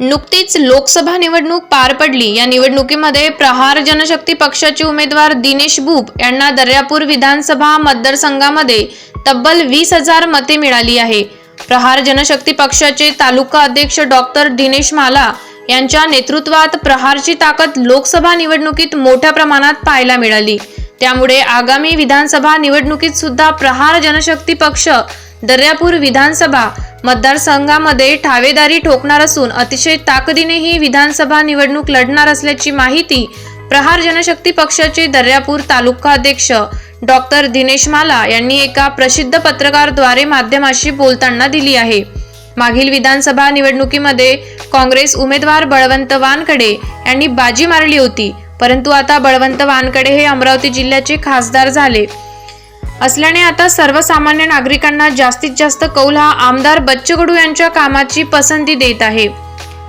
नुकतीच लोकसभा निवडणूक पार पडली. या निवडणुकीमध्ये प्रहार जनशक्ती पक्षाचे उमेदवार दिनेश बुब यांना दर्यापूर विधानसभा मतदारसंघामध्ये तब्बल वीस हजार मते मिळाली आहे. प्रहार जनशक्ती पक्षाचे तालुका अध्यक्ष डॉक्टर दिनेश माला यांच्या नेतृत्वात प्रहारची ताकद लोकसभा निवडणुकीत मोठ्या प्रमाणात पाहायला मिळाली. त्यामुळे आगामी विधानसभा निवडणुकीत सुद्धा प्रहार जनशक्ती पक्ष दर्यापूर विधानसभा मतदारसंघामध्ये ठावेदारी ठोकणार असून अतिशय ताकदीने ही विधानसभा निवडणूक लढणार असल्याची माहिती प्रहार जनशक्ती पक्षाचे दर्यापूर तालुका अध्यक्ष डॉक्टर दिनेश माला यांनी एका प्रसिद्ध पत्रकारद्वारे माध्यमाशी बोलताना दिली आहे. मागील विधानसभा निवडणुकीमध्ये काँग्रेस उमेदवार बळवंत वानकडे यांनी बाजी मारली होती परंतु आता बळवंत वानकडे हे अमरावती जिल्ह्याचे खासदार झाले. असल्याने आता सर्वसामान्य नागरिकांना जास्तीत जास्त कौल हा आमदार बच्चू कडू यांच्या कामाची पसंती देत आहे.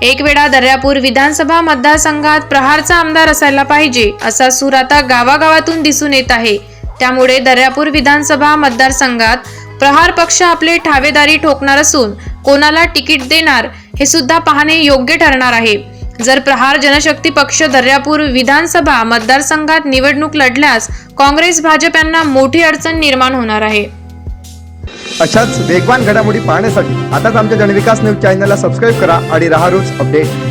एक वेळा दर्यापूर विधानसभा मतदारसंघात प्रहारचा आमदार असायला पाहिजे असा सूर आता गावागावातून दिसून येत आहे. त्यामुळे दर्यापूर विधानसभा मतदारसंघात प्रहार पक्ष आपले ठावेदारी ठोकणार असून कोणाला तिकीट देणार हे सुद्धा पाहणे योग्य ठरणार आहे. जर प्रहार जनशक्ती पक्ष दर्यापूर विधानसभा मतदारसंघात निवडणूक लढल्यास काँग्रेस भाजप यांना मोठी अडचण निर्माण होणार आहे. अशाच वेगवान घडामोडी पाहण्यासाठी आताच आमच्या जनविकास न्यूज चॅनलला सबस्क्राईब करा आणि रहा रोज अपडेट.